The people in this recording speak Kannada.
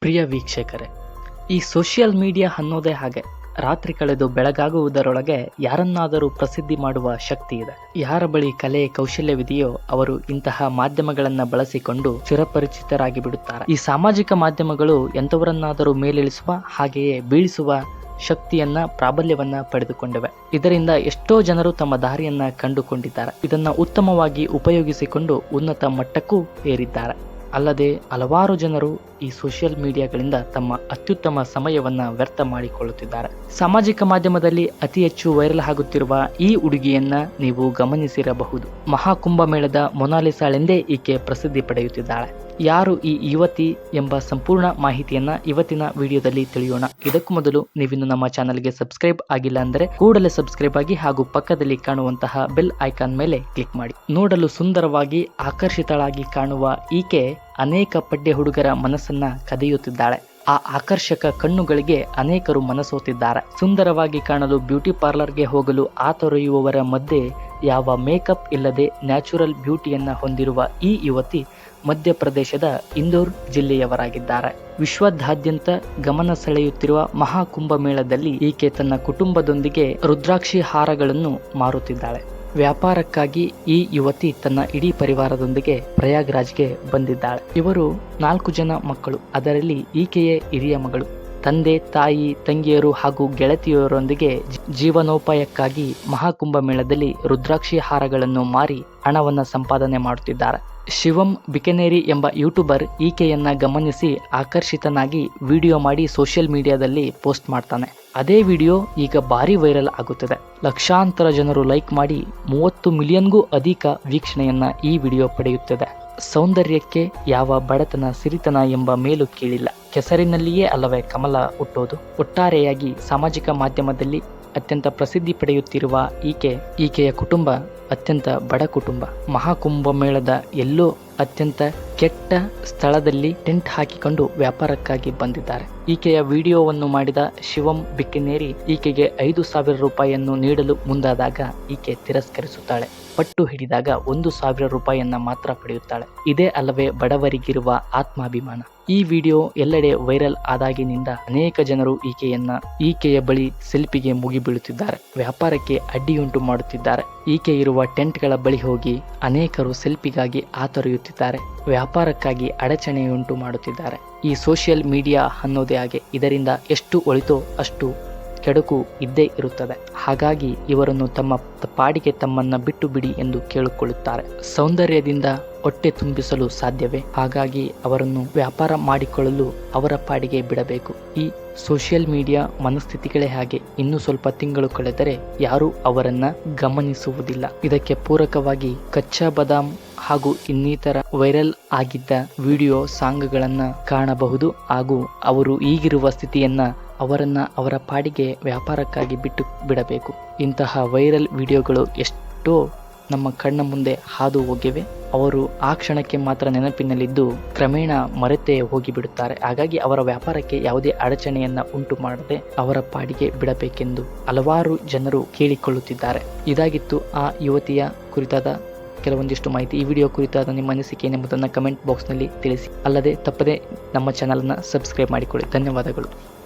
ಪ್ರಿಯ ವೀಕ್ಷಕರೇ, ಈ ಸೋಷಿಯಲ್ ಮೀಡಿಯಾ ಅನ್ನೋದೇ ಹಾಗೆ, ರಾತ್ರಿ ಕಳೆದು ಬೆಳಗಾಗುವುದರೊಳಗೆ ಯಾರನ್ನಾದರೂ ಪ್ರಸಿದ್ಧಿ ಮಾಡುವ ಶಕ್ತಿ ಇದೆ. ಯಾರ ಬಳಿ ಕಲೆ ಕೌಶಲ್ಯವಿದೆಯೋ ಅವರು ಇಂತಹ ಮಾಧ್ಯಮಗಳನ್ನು ಬಳಸಿಕೊಂಡು ಚಿರಪರಿಚಿತರಾಗಿ ಬಿಡುತ್ತಾರೆ. ಈ ಸಾಮಾಜಿಕ ಮಾಧ್ಯಮಗಳು ಎಂಥವರನ್ನಾದರೂ ಮೇಲಿಳಿಸುವ, ಹಾಗೆಯೇ ಬೀಳಿಸುವ ಶಕ್ತಿಯನ್ನ, ಪ್ರಾಬಲ್ಯವನ್ನ ಪಡೆದುಕೊಂಡಿವೆ. ಇದರಿಂದ ಎಷ್ಟೋ ಜನರು ತಮ್ಮ ದಾರಿಯನ್ನ ಕಂಡುಕೊಂಡಿದ್ದಾರೆ. ಇದನ್ನ ಉತ್ತಮವಾಗಿ ಉಪಯೋಗಿಸಿಕೊಂಡು ಉನ್ನತ ಮಟ್ಟಕ್ಕೂ ಏರಿದ್ದಾರೆ. ಅಲ್ಲದೆ ಹಲವಾರು ಜನರು ಈ ಸೋಷಿಯಲ್ ಮೀಡಿಯಾಗಳಿಂದ ತಮ್ಮ ಅತ್ಯುತ್ತಮ ಸಮಯವನ್ನು ವ್ಯರ್ಥ ಮಾಡಿಕೊಳ್ಳುತ್ತಿದ್ದಾರೆ. ಸಾಮಾಜಿಕ ಮಾಧ್ಯಮದಲ್ಲಿ ಅತಿ ಹೆಚ್ಚು ವೈರಲ್ ಆಗುತ್ತಿರುವ ಈ ಹುಡುಗಿಯನ್ನ ನೀವು ಗಮನಿಸಿರಬಹುದು. ಮಹಾಕುಂಭಮೇಳದ ಮೊನಾಲಿಸಾಳೆಂದೇ ಈಕೆ ಪ್ರಸಿದ್ಧಿ ಪಡೆಯುತ್ತಿದ್ದಾಳೆ. ಯಾರು ಈ ಯುವತಿ ಎಂಬ ಸಂಪೂರ್ಣ ಮಾಹಿತಿಯನ್ನ ಇವತ್ತಿನ ವಿಡಿಯೋದಲ್ಲಿ ತಿಳಿಯೋಣ. ಇದಕ್ಕೂ ಮೊದಲು ನೀವಿನ್ನು ನಮ್ಮ ಚಾನಲ್ಗೆ ಸಬ್ಸ್ಕ್ರೈಬ್ ಆಗಿಲ್ಲ ಅಂದರೆ ಕೂಡಲೇ ಸಬ್ಸ್ಕ್ರೈಬ್ ಆಗಿ ಹಾಗೂ ಪಕ್ಕದಲ್ಲಿ ಕಾಣುವಂತಹ ಬೆಲ್ ಐಕಾನ್ ಮೇಲೆ ಕ್ಲಿಕ್ ಮಾಡಿ. ನೋಡಲು ಸುಂದರವಾಗಿ ಆಕರ್ಷಿತಳಾಗಿ ಕಾಣುವ ಈಕೆ ಅನೇಕ ಪಡ್ಡೆ ಹುಡುಗರ ಮನಸ್ಸನ್ನ ಕದಿಯುತ್ತಿದ್ದಾಳೆ. ಆ ಆಕರ್ಷಕ ಕಣ್ಣುಗಳಿಗೆ ಅನೇಕರು ಮನಸೋತಿದ್ದಾರೆ. ಸುಂದರವಾಗಿ ಕಾಣಲು ಬ್ಯೂಟಿ ಪಾರ್ಲರ್ಗೆ ಹೋಗಲು ಆತೊರೆಯುವವರ ಮಧ್ಯೆ ಯಾವ ಮೇಕಪ್ ಇಲ್ಲದೆ ನ್ಯಾಚುರಲ್ ಬ್ಯೂಟಿಯನ್ನ ಹೊಂದಿರುವ ಈ ಯುವತಿ ಮಧ್ಯಪ್ರದೇಶದ ಇಂದೋರ್ ಜಿಲ್ಲೆಯವರಾಗಿದ್ದಾರೆ. ವಿಶ್ವದಾದ್ಯಂತ ಗಮನ ಸೆಳೆಯುತ್ತಿರುವ ಮಹಾಕುಂಭಮೇಳದಲ್ಲಿ ಈಕೆ ತನ್ನ ಕುಟುಂಬದೊಂದಿಗೆ ರುದ್ರಾಕ್ಷಿ ಹಾರಗಳನ್ನು ಮಾರುತ್ತಿದ್ದಾಳೆ. ವ್ಯಾಪಾರಕ್ಕಾಗಿ ಈ ಯುವತಿ ತನ್ನ ಇಡೀ ಪರಿವಾರದೊಂದಿಗೆ ಪ್ರಯಾಗ್ರಾಜ್ಗೆ ಬಂದಿದ್ದಾಳೆ. ಇವರು ನಾಲ್ಕು ಜನ ಮಕ್ಕಳು. ಅದರಲ್ಲಿ ಈಕೆಯೇ ಹಿರಿಯ ಮಗಳು. ತಂದೆ, ತಾಯಿ, ತಂಗಿಯರು ಹಾಗೂ ಗೆಳತಿಯರೊಂದಿಗೆ ಜೀವನೋಪಾಯಕ್ಕಾಗಿ ಮಹಾಕುಂಭ ಮೇಳದಲ್ಲಿ ರುದ್ರಾಕ್ಷಿ ಹಾರಗಳನ್ನು ಮಾರಿ ಹಣವನ್ನು ಸಂಪಾದನೆ ಮಾಡುತ್ತಿದ್ದಾರೆ. ಶಿವಂ ಬಿಕೆನೇರಿ ಎಂಬ ಯೂಟ್ಯೂಬರ್ ಈಕೆಯನ್ನ ಗಮನಿಸಿ ಆಕರ್ಷಿತನಾಗಿ ವಿಡಿಯೋ ಮಾಡಿ ಸೋಷಿಯಲ್ ಮೀಡಿಯಾದಲ್ಲಿ ಪೋಸ್ಟ್ ಮಾಡ್ತಾನೆ. ಅದೇ ವಿಡಿಯೋ ಈಗ ಭಾರಿ ವೈರಲ್ ಆಗುತ್ತಿದೆ. ಲಕ್ಷಾಂತರ ಜನರು ಲೈಕ್ ಮಾಡಿ ಮೂವತ್ತು ಮಿಲಿಯನ್ಗೂ ಅಧಿಕ ವೀಕ್ಷಣೆಯನ್ನ ಈ ವಿಡಿಯೋ ಪಡೆಯುತ್ತಿದೆ. ಸೌಂದರ್ಯಕ್ಕೆ ಯಾವ ಬಡತನ, ಸಿರಿತನ ಎಂಬ ಮೇಲು ಕೀಳಿಲ್ಲ. ಕೆಸರಿನಲ್ಲಿಯೇ ಅಲ್ಲವೇ ಕಮಲ ಹುಟ್ಟೋದು. ಒಟ್ಟಾರೆಯಾಗಿ ಸಾಮಾಜಿಕ ಮಾಧ್ಯಮದಲ್ಲಿ ಅತ್ಯಂತ ಪ್ರಸಿದ್ಧಿ ಪಡೆಯುತ್ತಿರುವ ಈಕೆ, ಈಕೆಯ ಕುಟುಂಬ ಅತ್ಯಂತ ಬಡ ಕುಟುಂಬ. ಮಹಾಕುಂಭಮೇಳದ ಎಲ್ಲೋ ಅತ್ಯಂತ ಕೆಟ್ಟ ಸ್ಥಳದಲ್ಲಿ ಟೆಂಟ್ ಹಾಕಿಕೊಂಡು ವ್ಯಾಪಾರಕ್ಕಾಗಿ ಬಂದಿದ್ದಾರೆ. ಈಕೆಯ ವಿಡಿಯೋವನ್ನು ಮಾಡಿದ ಶಿವಂ ಬಿಕ್ಕಿನೇರಿ ಈಕೆಗೆ ಐದು ಸಾವಿರ ರೂಪಾಯಿಯನ್ನು ನೀಡಲು ಮುಂದಾದಾಗ ಈಕೆ ತಿರಸ್ಕರಿಸುತ್ತಾಳೆ. ಪಟ್ಟು ಹಿಡಿದಾಗ ಒಂದು ಸಾವಿರ ರೂಪಾಯಿಯನ್ನ ಮಾತ್ರ ಪಡೆಯುತ್ತಾಳೆ. ಇದೇ ಅಲ್ಲವೇ ಬಡವರಿಗಿರುವ ಆತ್ಮಾಭಿಮಾನ. ಈ ವಿಡಿಯೋ ಎಲ್ಲೆಡೆ ವೈರಲ್ ಆದಾಗಿನಿಂದ ಅನೇಕ ಜನರು ಈಕೆಯನ್ನ ಈಕೆಯ ಬಳಿ ಸೆಲ್ಫಿಗೆ ಮುಗಿಬೀಳುತ್ತಿದ್ದಾರೆ. ವ್ಯಾಪಾರಕ್ಕೆ ಅಡ್ಡಿಯುಂಟು ಮಾಡುತ್ತಿದ್ದಾರೆ. ಈಕೆ ಇರುವ ಟೆಂಟ್ಗಳ ಬಳಿ ಹೋಗಿ ಅನೇಕರು ಸೆಲ್ಫಿಗಾಗಿ ಆತೊರೆಯುತ್ತಿದ್ದಾರೆ. ವ್ಯಾಪಾರಕ್ಕಾಗಿ ಅಡಚಣೆಯುಂಟು ಮಾಡುತ್ತಿದ್ದಾರೆ. ಈ ಸೋಷಿಯಲ್ ಮೀಡಿಯಾ ಅನ್ನೋದೇ ಹಾಗೆ. ಇದರಿಂದ ಎಷ್ಟು ಒಳಿತೋ ಅಷ್ಟು ಕೆಡುಕು ಇದ್ದೇ ಇರುತ್ತದೆ. ಹಾಗಾಗಿ ಇವರನ್ನು ತಮ್ಮ ಪಾಡಿಗೆ ತಮ್ಮನ್ನ ಬಿಟ್ಟು ಬಿಡಿ ಎಂದು ಕೇಳಿಕೊಳ್ಳುತ್ತಾರೆ. ಸೌಂದರ್ಯದಿಂದ ಹೊಟ್ಟೆ ತುಂಬಿಸಲು ಸಾಧ್ಯವೇ? ಹಾಗಾಗಿ ಅವರನ್ನು ವ್ಯಾಪಾರ ಮಾಡಿಕೊಳ್ಳಲು ಅವರ ಪಾಡಿಗೆ ಬಿಡಬೇಕು. ಈ ಸೋಷಿಯಲ್ ಮೀಡಿಯಾ ಮನಸ್ಥಿತಿಗಳೇ ಹಾಗೆ. ಇನ್ನು ಸ್ವಲ್ಪ ತಿಂಗಳು ಕಳೆದರೆ ಯಾರೂ ಅವರನ್ನ ಗಮನಿಸುವುದಿಲ್ಲ. ಇದಕ್ಕೆ ಪೂರಕವಾಗಿ ಕಚ್ಚಾ ಬದಾಮ್ ಹಾಗೂ ಇನ್ನಿತರ ವೈರಲ್ ಆಗಿದ್ದ ವಿಡಿಯೋ ಸಾಂಗ್ಗಳನ್ನು ಕಾಣಬಹುದು. ಹಾಗೂ ಅವರು ಈಗಿರುವ ಸ್ಥಿತಿಯನ್ನ ಅವರನ್ನ ಅವರ ಪಾಡಿಗೆ ವ್ಯಾಪಾರಕ್ಕಾಗಿ ಬಿಟ್ಟು ಬಿಡಬೇಕು. ಇಂತಹ ವೈರಲ್ ವಿಡಿಯೋಗಳು ಎಷ್ಟೋ ನಮ್ಮ ಕಣ್ಣ ಮುಂದೆ ಹಾದು ಹೋಗಿವೆ. ಅವರು ಆ ಕ್ಷಣಕ್ಕೆ ಮಾತ್ರ ನೆನಪಿನಲ್ಲಿದ್ದು ಕ್ರಮೇಣ ಮರೆತೇ ಹೋಗಿಬಿಡುತ್ತಾರೆ. ಹಾಗಾಗಿ ಅವರ ವ್ಯಾಪಾರಕ್ಕೆ ಯಾವುದೇ ಅಡಚಣೆಯನ್ನ ಉಂಟು ಮಾಡದೆ ಅವರ ಪಾಡಿಗೆ ಬಿಡಬೇಕೆಂದು ಹಲವಾರು ಜನರು ಕೇಳಿಕೊಳ್ಳುತ್ತಿದ್ದಾರೆ. ಇದಾಗಿತ್ತು ಆ ಯುವತಿಯ ಕುರಿತಾದ ಕೆಲವೊಂದಿಷ್ಟು ಮಾಹಿತಿ. ಈ ವಿಡಿಯೋ ಕುರಿತಾದ ನಿಮ್ಮ ಅನಿಸಿಕೆ ಎಂಬುದನ್ನು ಕಮೆಂಟ್ ಬಾಕ್ಸ್ನಲ್ಲಿ ತಿಳಿಸಿ. ಅಲ್ಲದೆ ತಪ್ಪದೆ ನಮ್ಮ ಚಾನಲನ್ನು ಸಬ್ಸ್ಕ್ರೈಬ್ ಮಾಡಿಕೊಳ್ಳಿ. ಧನ್ಯವಾದಗಳು.